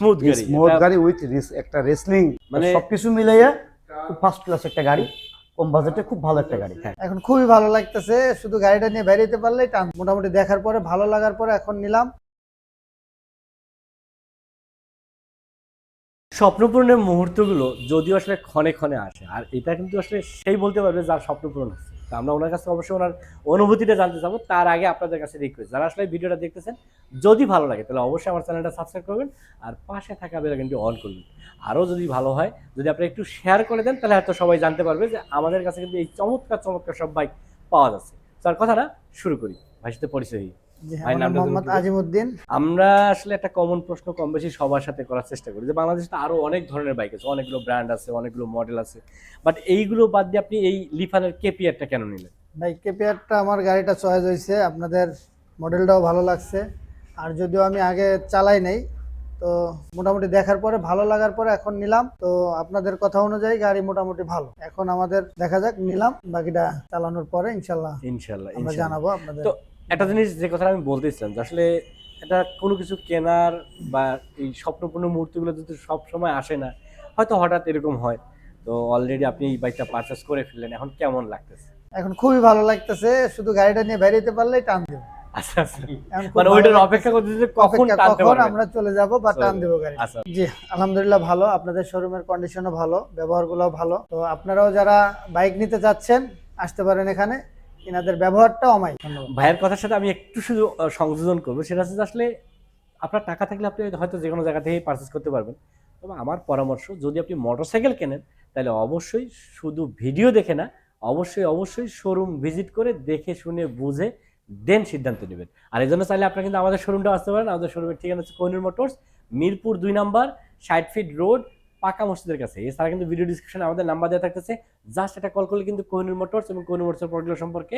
Smooth গাড়ি smooth গাড়ি with একটা রেসলিং মানে- সবকিছু মিলাইয়া খুব ফার্স্ট ক্লাস একটা গাড়ি কম বাজেটে খুব ভালো একটা গাড়ি। হ্যাঁ। এখন খুবই ভালো লাগতেছে শুধু গাড়িটা নিয়ে বেরিয়ে পারলেই টান মোটামুটি দেখার পরে ভালো লাগার পরে এখন নিলাম। স্বপ্নপূরণের মুহূর্তগুলো যদিও আসলে ক্ষণে ক্ষণে আসে আর এটা কিন্তু আসলে সেই বলতে পারবে যার স্বপ্নপূরণ হচ্ছে। তো আমরা ওনার কাছে অবশ্যই ওনার অনুভূতিটা জানতে চাবো। তার আগে আপনাদের কাছে রিকোয়েস্ট যারা আসলে ভিডিওটা দেখতেছেন, যদি ভালো লাগে, তাহলে অবশ্যই আমার চ্যানেলটা সাবস্ক্রাইব করবেন আর পাশে থাকা বেলা কিন্তু অন করবেন। আরও যদি ভালো হয়, যদি আপনি একটু শেয়ার করে দেন, তাহলে হয়তো সবাই জানতে পারবে যে আমাদের কাছে কিন্তু এই চমৎকার চমৎকার সব বাইক পাওয়া যাচ্ছে। তার কথাটা শুরু করি। ভাই সাথে পরিচয় ভাই, নামটা মোহাম্মদ আমরা আসলে একটা কমন প্রশ্ন কম বেশি সবার সাথে করার চেষ্টা করি যে বাংলাদেশে আরও অনেক ধরনের বাইক আছে অনেকগুলো ব্র্যান্ড আছে অনেকগুলো মডেল আছে। বাট এইগুলো বাদ দিয়ে আপনি এই লিফানের কেপিআরটা কেন নিলেন? বাইক কেপিয়ারটা আমার গাড়িটা চয়েস হয়েছে আপনাদের মডেলটাও ভালো লাগছে। আর যদিও আমি আগে চালাই নাই তো মোটামুটি দেখার পরে ভালো লাগার পরে এখন নিলাম। তো আপনাদের কথা অনুযায়ী গাড়ি মোটামুটি ভালো। এখন আমাদের দেখা যাক নিলাম বাকিটা চালানোর পরে ইনশাল্লাহ ইনশাল্লাহ আমরা জানাব আপনাদের। তো একটা জিনিস যে কথা আমি বলতেছিলাম যে আসলে এটা কোনো কিছু কেনার বা এই স্বপ্নপূর্ণ মুহূর্তগুলো যদি সব সময় আসে না হয়তো হঠাৎ এরকম হয়। তো অলরেডি আপনি এই বাইকটা পারচেস করে ফেললেন এখন কেমন লাগতেছে? এখন খুবই ভালো লাগতেছে শুধু গাড়িটা নিয়ে বেরিয়ে পারলেই টান দেবো। আচ্ছা আচ্ছা। মানে ওইটার অপেক্ষা করতে যে কখন টানতে আমরা চলে যাব বা টান দেবো গাড়ি আচ্ছা। জি আলহামদুলিল্লাহ ভালো আপনাদের শোরুমের কন্ডিশনও ভালো ব্যবহারগুলো ভালো। তো আপনারাও যারা বাইক নিতে চাচ্ছেন আসতে পারেন এখানে। এনাদের ব্যবহারটাও আমায় ভাইয়ের কথার সাথে আমি একটু শুধু সংযোজন করব। সেটা হচ্ছে আসলে আপনার টাকা থাকলে আপনি হয়তো যে কোনো জায়গা থেকেই পারচেস করতে পারবেন। তবে আমার পরামর্শ, যদি আপনি মোটরসাইকেল কেনেন, তাহলে অবশ্যই শুধু ভিডিও দেখে না, অবশ্যই অবশ্যই শোরুম ভিজিট করে দেখে, শুনে, বুঝে দেন সিদ্ধান্ত নেবেন। আর এই জন্য চাইলে আপনারা কিন্তু আমাদের শোরুমটা আসতে পারেন। আমাদের শোরুমের ঠিকানা হচ্ছে কোহিনুর মোটরস মিরপুর দুই নাম্বার, ষাট ফিট রোড পাকা মসজিদের কাছে। এছাড়া কিন্তু ভিডিও ডিসক্রিপশনে আমাদের নাম্বার দেওয়া থাকতেছে। জাস্ট এটা কল করলে কিন্তু কোহিনুর মোটরস এবং কোহিনুর মোটরসের প্রোডাক্ট সম্পর্কে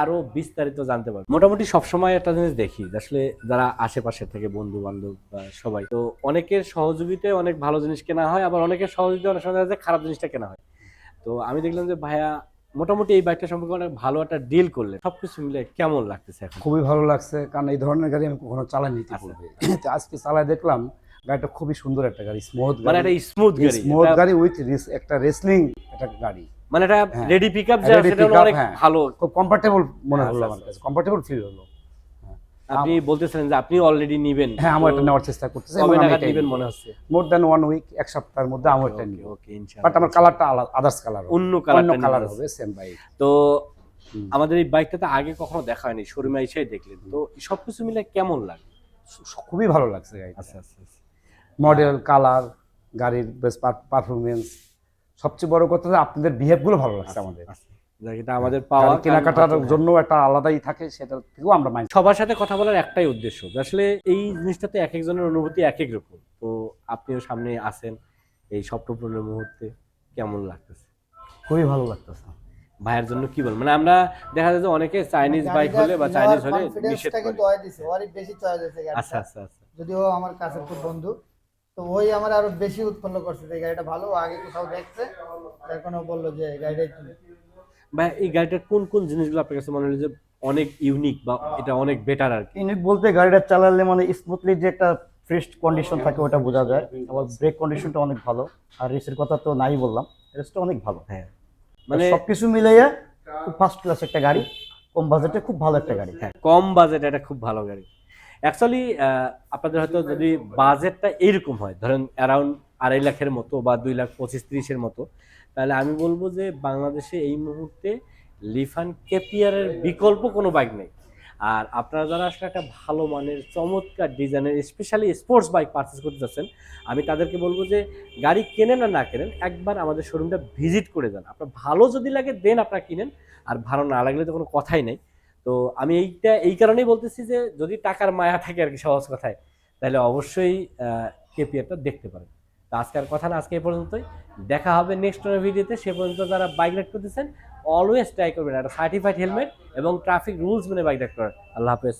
আরও বিস্তারিত জানতে পারবে। মোটামুটি সবসময় একটা জিনিস দেখি আসলে যারা আশেপাশে থেকে বন্ধু বান্ধব বা সবাই তো অনেকের সহযোগিতায় অনেক ভালো জিনিস কেনা হয় আবার অনেকের সহযোগিতা অনেক সময় দেখা খারাপ জিনিসটা কেনা হয়। তো আমি দেখলাম যে ভাইয়া মোটামুটি এই বাইকটা সম্পর্কে অনেক ভালো একটা ডিল করলেন। সবকিছু মিলে কেমন লাগতেছে এখন? খুবই ভালো লাগছে কারণ এই ধরনের গাড়ি আমি কখনো চালাইনি আচ্ছা। আজকে চালায় দেখলাম গাড়িটা খুবই সুন্দর একটা গাড়ি স্মুথ মানে একটা স্মুথ গাড়ি স্মুথ এটা- গাড়ি উইথ একটা রেসলিং একটা গাড়ি। মানে এটা হ্যাঁ। রেডি পিক আপ Ready সেটা pickup, অনেক হ্যাঁ। ভালো। খুব কমফোর্টেবল মনে আচ্ছা, হলো আচ্ছা, আমার কাছে। কমফোর্টেবল ফিল হলো। আপনি বলতেছিলেন যে আপনি অলরেডি নিবেন হ্যাঁ আমার এটা নেওয়ার চেষ্টা করতেছি। কবে নাগাদ নিবেন মনে হচ্ছে? মোর দ্যান ওয়ান উইক এক সপ্তাহের মধ্যে আমার এটা নিব। ওকে বাট আমার কালারটা আদার্স কালার অন্য কালার অন্য কালার হবে সেম বাইক তো আমাদের এই বাইকটা তো আগে কখনো দেখা হয়নি শোরুমে এসেই দেখলেন। তো সবকিছু মিলে কেমন লাগে? খুবই ভালো লাগছে গাড়িটা। আচ্ছা আচ্ছা আচ্ছা। মডেল কালার গাড়ির বেশ পারফরমেন্স সবচেয়ে বড় কথা যে আপনাদের বিহেভগুলো ভালো লাগছে আমাদের। আচ্ছা। এটা আমাদের পাওয়া কেনাকাটার জন্য একটা আলাদাই থাকে সেটা থেকেও আমরা মাইন্ড সবার সাথে কথা বলার একটাই উদ্দেশ্য। আসলে এই জিনিসটাতে এক একজনের অনুভূতি এক এক রকম। তো আপনিও সামনে আছেন এই স্বপ্নপূর্ণ মুহূর্তে কেমন লাগতেছে? খুবই ভালো লাগতেছে। ভাইয়ের জন্য কি বল মানে আমরা দেখা যায় যে অনেকে চাইনিজ বাইক হলে বা চাইনিজ হলে নিষেধ করে। আচ্ছা আচ্ছা আচ্ছা। যদিও আমার কাছের খুব বন্ধু তো ওই আমার আরও বেশি উৎফুল্ল করছে এই গাড়িটা ভালো আগে কোথাও দেখছে। তার কারণে ও বলল যে কিনি। ভাই এই গাড়িটার কোন কোন জিনিসগুলো আপনার কাছে মনে হলো যে অনেক ইউনিক বা এটা অনেক বেটার আর কি? ইউনিক বলতে গাড়িটা চালালে মানে স্মুথলি যে একটা ফ্রেশ কন্ডিশন থাকে ওটা বোঝা যায়। আবার ব্রেক কন্ডিশনটা অনেক ভালো। আর রেসের কথা তো নাই বললাম। রেসটা অনেক ভালো। হ্যাঁ। মানে মানে সবকিছু মিলাইয়া খুব ফার্স্ট ক্লাস একটা গাড়ি। কম বাজেটে খুব ভালো একটা গাড়ি। হ্যাঁ কম বাজেট এটা খুব ভালো গাড়ি। অ্যাকচুয়ালি আপনাদের হয়তো যদি বাজেটটা এইরকম হয়, ধরেন অ্যারাউন্ড আড়াই লাখের মতো বা দুই লাখ পঁচিশ ত্রিশের মতো, তাহলে আমি বলব যে বাংলাদেশে এই মুহূর্তে লিফান কেপিয়ারের বিকল্প কোনো বাইক নেই। আর আপনারা যারা আসলে একটা ভালো মানের, চমৎকার ডিজাইনের স্পেশালি স্পোর্টস বাইক পারচেস করতে যাচ্ছেন, আমি তাদেরকে বলব যে গাড়ি কেনেন আর না কেনেন, একবার আমাদের শোরুমটা ভিজিট করে যান। আপনার ভালো যদি লাগে দেন আপনারা কিনেন। আর ভালো না লাগলে তো কোনো কথাই নেই। তো আমি এইটা, এই কারণেই বলতেছি যে যদি টাকার মায়া থাকে আর কি সহজ কথায়, তাহলে অবশ্যই কেপিআরটা দেখতে পারেন। তো আজকের কথা না, আজকে এই পর্যন্তই। দেখা হবে নেক্সট ভিডিওতে সে পর্যন্ত যারা বাইক রাইড করতেছেন অলওয়েজ ট্রাই করবেন। একটা সার্টিফাইড হেলমেট এবং ট্রাফিক রুলস মেনে বাইক রাইড করার। আল্লাহ হাফেজ।